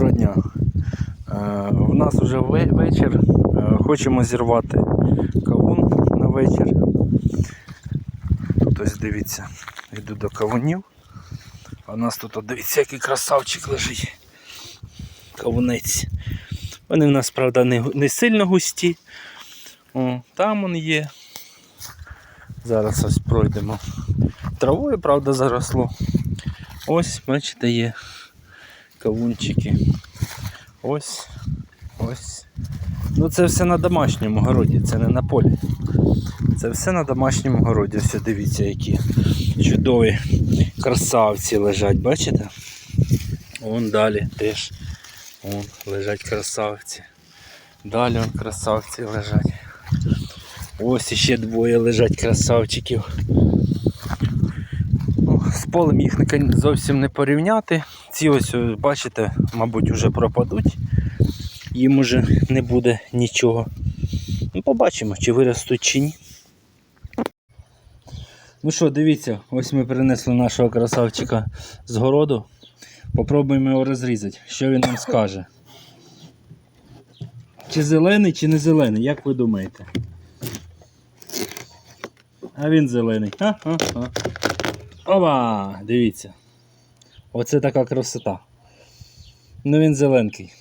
Доброго дня. Е, У нас вже вечір. Е, Хочемо зірвати кавун на вечір. Тут ось дивіться, йду до кавунів. А у нас тут дивіться, який красавчик лежить. Кавунець. Вони в нас, правда, не, не сильно густі. О, там он є. Зараз ось пройдемо. Травою, правда, заросло. Ось, бачите, є кавунчики. Ось, ось. Ну це все на домашньому городі, це не на полі. Це все на домашньому городі. Ось дивіться, які чудові красавці лежать, бачите? Вон далі теж. Вон лежать красавці. Далі вон красавці лежать. Ось іще двоє лежать красавчиків. З полем їх зовсім не порівняти. Ці ось, бачите, мабуть, вже пропадуть. Їм уже не буде нічого. Ну, побачимо, чи виростуть чи ні. Ну що, дивіться, ось ми принесли нашого красавчика з городу. Попробуємо його розрізати. Що він нам скаже? Чи зелений, чи не зелений, як ви думаєте? А він зелений. Ха-ха-ха. Опа! Дивіться. Оце така красота. Ну він зеленький.